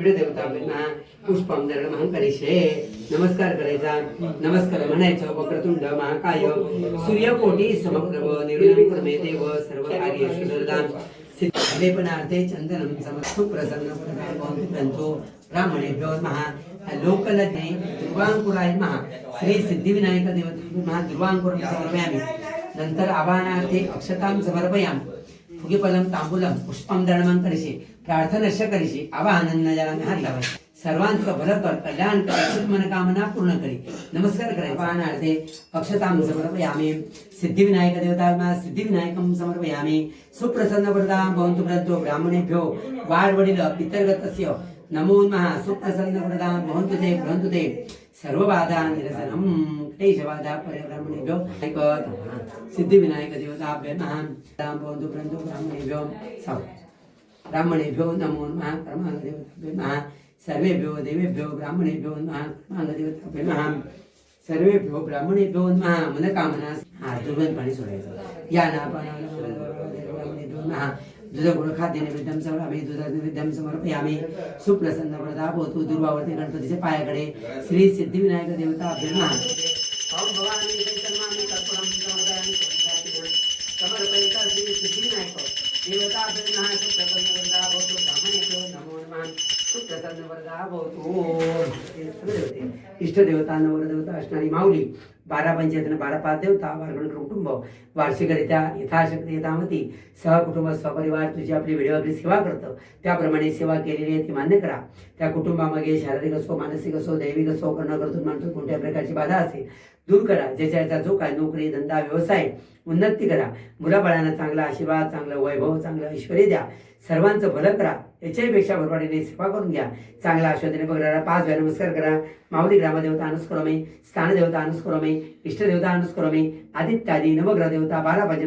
Video देवता पुष्पम धरण महाकरिषे नमस्कार करायचा नमस्कार म्हणायचं वक्रतुंड महाकाय सूर्यकोटी समप्रभ निर्णय देव सर्व कार्य सुदर्दान लेपनार्थे चंदनम प्रसन्न ग्रंथो ब्राह्मणेभ्यो महा लोकलज्ञे ध्रुवांकुराय महा श्री सिद्धिविनायक देवता महा ध्रुवांकुरं समर्पयामि. नंतर आवाहनार्थे अक्षतां समर्पयामि. फुगीफलं तांबूलं पुष्पं दर्णमं करिष्ये करिशी प्रार्थनश्य करिशी आवाहन जलाने हात लावायचे. सर्वांचं भलं कर कल्याण कर मनोकामना पूर्ण करी. नमस्कार करायचा. अर्धे अक्षतां समर्पयामि. सिद्धिविनायक देवता सिद्धिविनायकं समर्पयामि. सुप्रसन्न वरदा भवंतु प्रतो ब्राह्मणेभ्यो वाडवडील पितर्गतस्य नमो महा सुप्रसन्न वरदा भवंतु ते भवंतु ते. सर्वबाधा निरसनम क्लेशबाधा परिब्राह्मणेभ्यो ऐकत सिद्धिविनायक देवताभ्य नमः. भवंतु भवन्तु ब्राह्मणेभ्यो सौ ब्राह्मणेभ्यो नमो नमः कर्मांगदेवताभ्यो नमः सर्वेभ्यो देवेभ्यो ब्राह्मणेभ्यो नमः कर्मांगदेवताभ्यो नमः सर्वेभ्यो ब्राह्मणेभ्यो नमः मनकामना हा दुर्गंध पाणी सोडायचं. या ना ब्राह्मणेभ्यो नमः. दुधगुण खाद्य नैवेद्यम समर्पयामि दुध नैवेद्यम समर्पयामि. सुप्रसन्न वरदा भवतु दुर्वावर्ती गणपतीच्या पायाकडे. श्री सिद्धिविनायक देवता अभ्य नमः समर्पयिता श्री सिद्धिविनायक. देवता इष्टदेवता नवरदेवता असणारी माऊली बारा पंचायतनं बारा पाच देवता वारगणकर कुटुंब वार्षिकरित्या यथाशक्ती यथामती सहकुटुंब स्वपरिवार तुझी आपली वेळेवारी सेवा करतं. त्याप्रमाणे सेवा केलेली आहे ती मान्य करा. त्या कुटुंबामागे शारीरिक असो मानसिक असो दैविक असो कर्ण करतो माणूस कोणत्या प्रकारची बाधा असेल दूर करा. ज्याच्या जो काय नोकरी धंदा व्यवसाय उन्नती करा. मुलाबाळांना चांगला आशीर्वाद चांगलं वैभव चांगलं ऐश्वर्य द्या. सर्वांचं भलं करा. याच्याहीपेक्षा भरवाडीने सेवा करून घ्या. चांगला आश्वादने बघणारा पाच वेळा नमस्कार करा. माऊली ग्रामदेवता अनुस्क्रमे स्थानदेवता अनुस्क्रमे इष्टदेवता अनुस्क्रमे आदित्यादी नवग्रह देवता बारा पाहिजे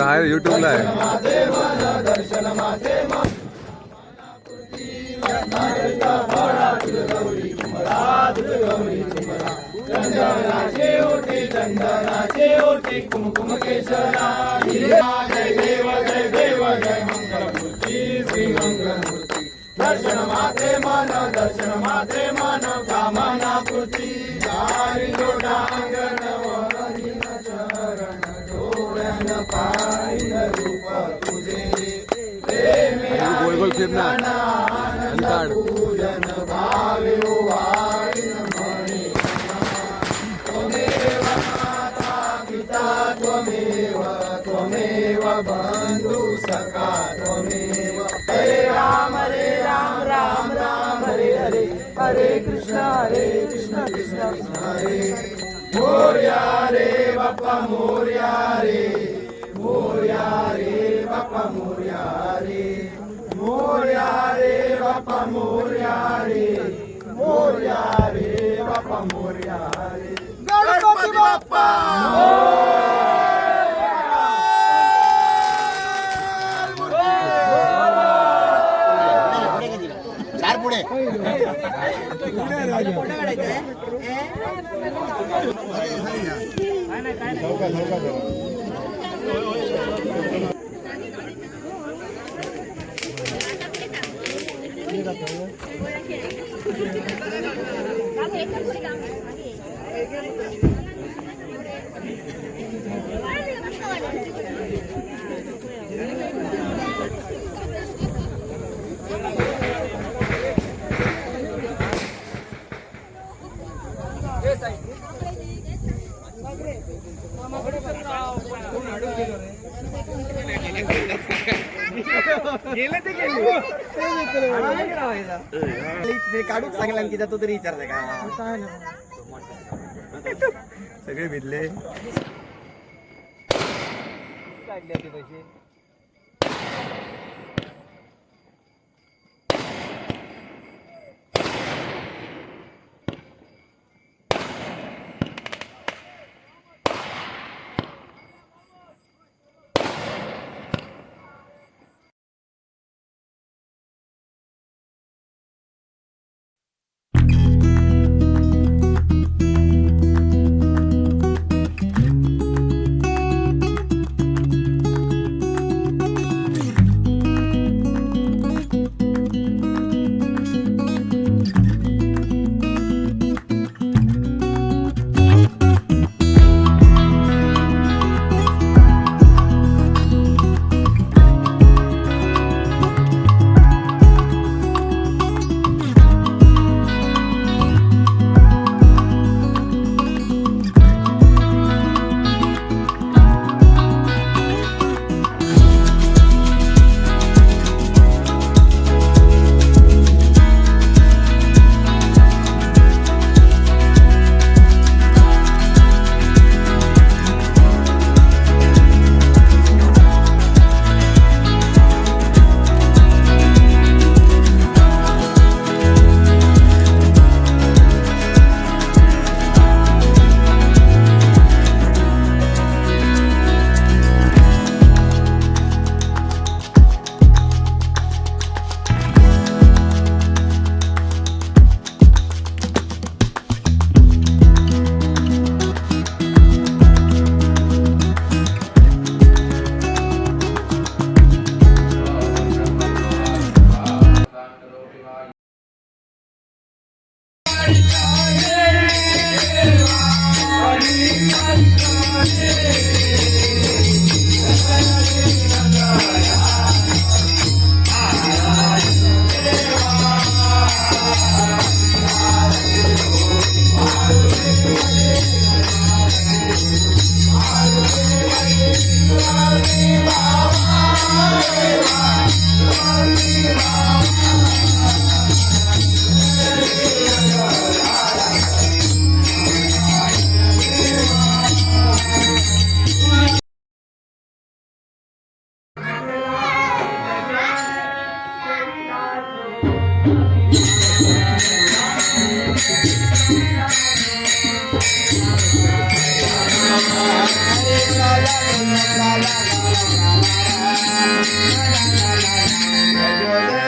आहे युट्यूबला आहे. चंदनाचे ओटी कुमकुम केसरा जय देव जय दर्शन माझे मन दर्शन माझे मन कामना कृती दारी लोटांगण वरील चरण डोळ्यान पाहिल रूप तुझे. पूजन भावे वाळीन म्हणे त्वमेव माता पिता त्वमेव त्वमेव बंधू सका हरे कृष्ण कृष्ण कृष्ण. हरे मोर्या रे बाप्पा मोर्या रे. मोर्या रे बाप्पा मोर्या रे. मोर्या रे बाप्पा मोर्या रे. मोर्या रे बाप्पा मोर्या रे. गणपती बाप्पा! யார் போடு Thank you. काढूच ते गेलं. काढून सांगला की जातो तरी विचारता का सगळे भिजले काढले ते पैसे. la la la la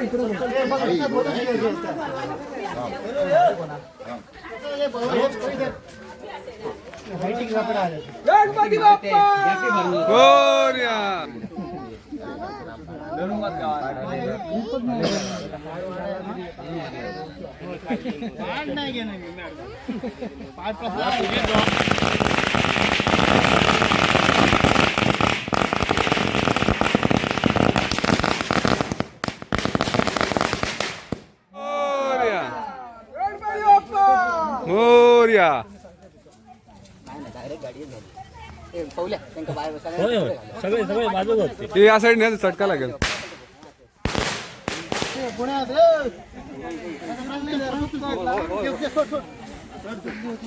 नमस्करोमी Morya Morya Morya. सगळे सगळे बाजू होते. हे या साईड नाही चटका लागेल.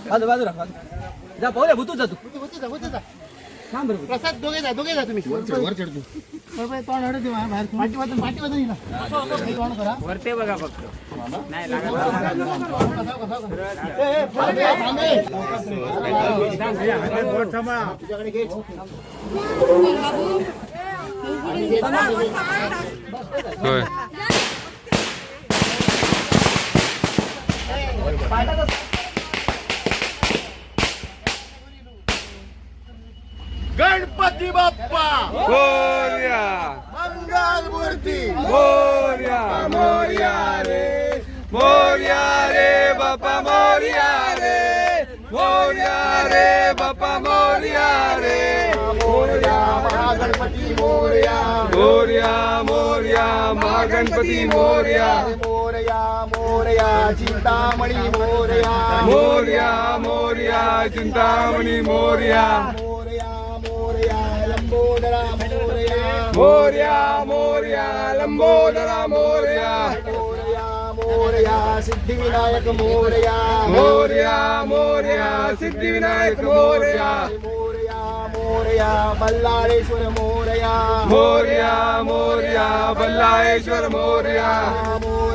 बाजू बाजू राहा जा पाहूया भूतू जा तू. प्रसाद दोघे जा दोघे जा तुम्ही. वर चढ तू. तोंड हडत बाहेर पाठी वाजून पाठी वाजून येईल तोंड करा. वरते बघा फक्त. नाही ए, ए, थांबे, थांबे. तुझ्याकडे घे. होय. गणपती बाप्पा! मोर्या मंगल मूर्ती! मोर्या मोर्या रे! मोर्या रे बापा मोर्या रे! मोर्या रे बापा मोर्या रे! मोरया महागणपती मोरया! मोर्या मोर्या महागणपती मोर्या! मोरया चिंतामणी मोरया. मोर्या मोर्या चिंतामणी मोर्या. मोरया मोरया लंबोदरा मोरया. मोर्या मोर्या लंबोदरा मोर्या. मोरया मोरया सिद्धिविनायक मोरया. मोर्या मोर्या सिद्धिविनायक मोर्या. मोरया मोरया बल्लाळेश्वर मोरया. मोर्या मोर्या बल्लाळेश्वर मोर्या.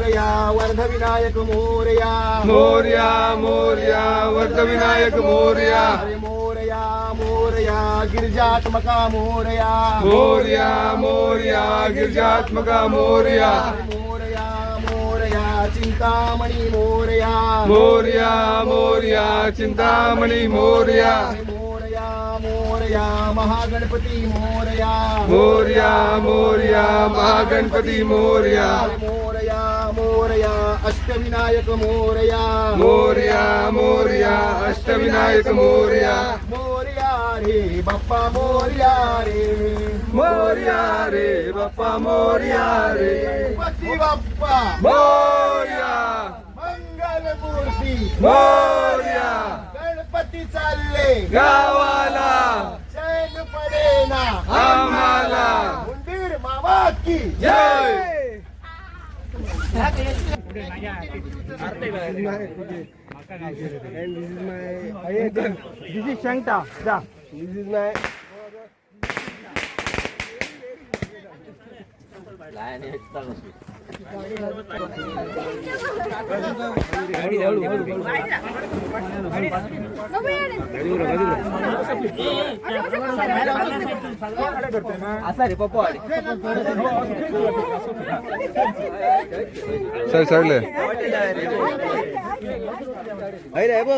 मोरया वर्धविनायक मोरया। मोरया मोरया वर्धविनायक मोरया। मोरया मोरया गिरिजात्मका मोरया। मोरया मोरया गिरिजात्मका मोरया। मोरया मोरया चिन्तामणि मोरया। मोरया मोरया चिन्तामणि मोरया। मोरया महागणपति मोरया। मोरया मोरया महागणपति मोरया। अष्टविनायक मोरया मोर्या मोरया अष्टविनायक मोरया मोरया रे बाप्पा मोरया रे. मोरया रे बाप्पा मोरया रे. पती बाप्पा. मोरया. मंगल मूर्ती मोरया. गणपती चालले. गावाला. सैन पडेना आम्हाला. उंदीर मामा की. जय. शंका जा दिस इज माय ಸರಿ ಸರಿ ಐರೇ ಬೋ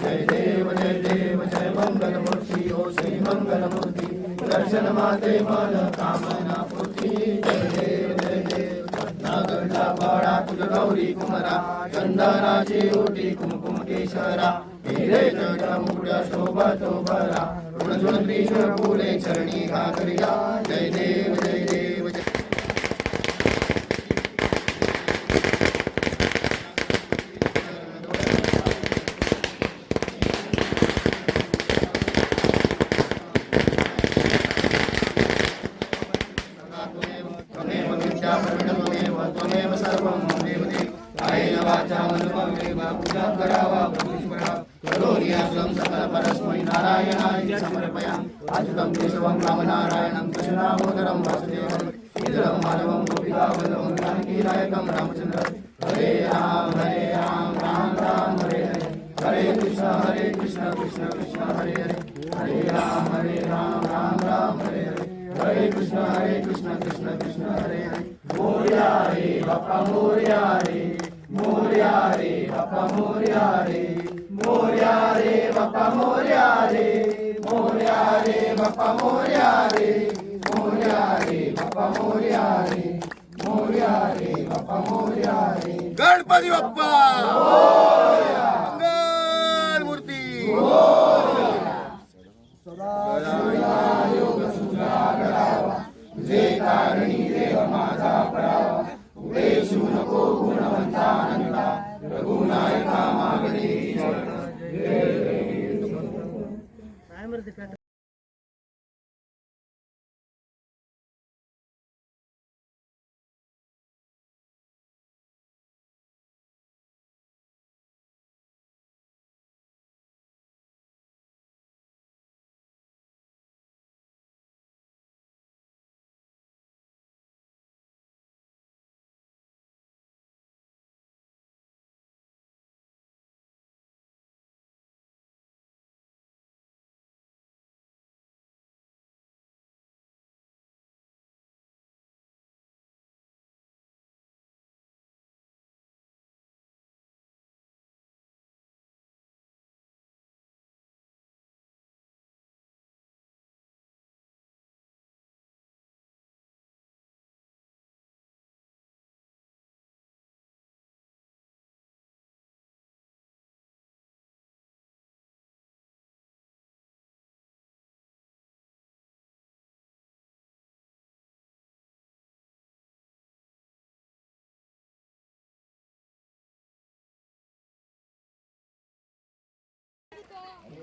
ಜಯ ದೇವ ಜಯ ದೇವ ಜಯ ಮಂಗಲ ಮೂರ್ತಿ ಓ ಶ್ರೀ ಮಂಗಲ ಮೂರ್ತಿ ದರ್ಶನ ಮಾತೆ ಮನ ಕಾಮನಾ ಪುತ್ರಿ ಜಯ ದೇವ ಜಯ तुझा फळा तुझ गौरी कुमरा चंदनाची ओटी कुमकुम केशरा हिरे जड मुड शोभा तो भरा गुणजुण त्रिशूर फुले चरणी घाकरिया जय हरे राम राम राम हरे हरे हरे कृष्ण हरे कृष्ण कृष्ण कृष्ण हरे हरे मोर्या रे बापा मोर्या रे मोर्या रे बापा मोर्या रे मोर्या रे बापा मोर्या रे मोर्या रे बापा मोर्या रे मोर्या रे बापा मोर्या रे मोर्या रे बापा मोर्या रे गणपती बाप्पा! मंगल मूर्ती तारिणी देव माझा पडावा उपदेशू नको गुणवंता अनंता रघुनायका मागणी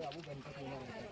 Lagu dan.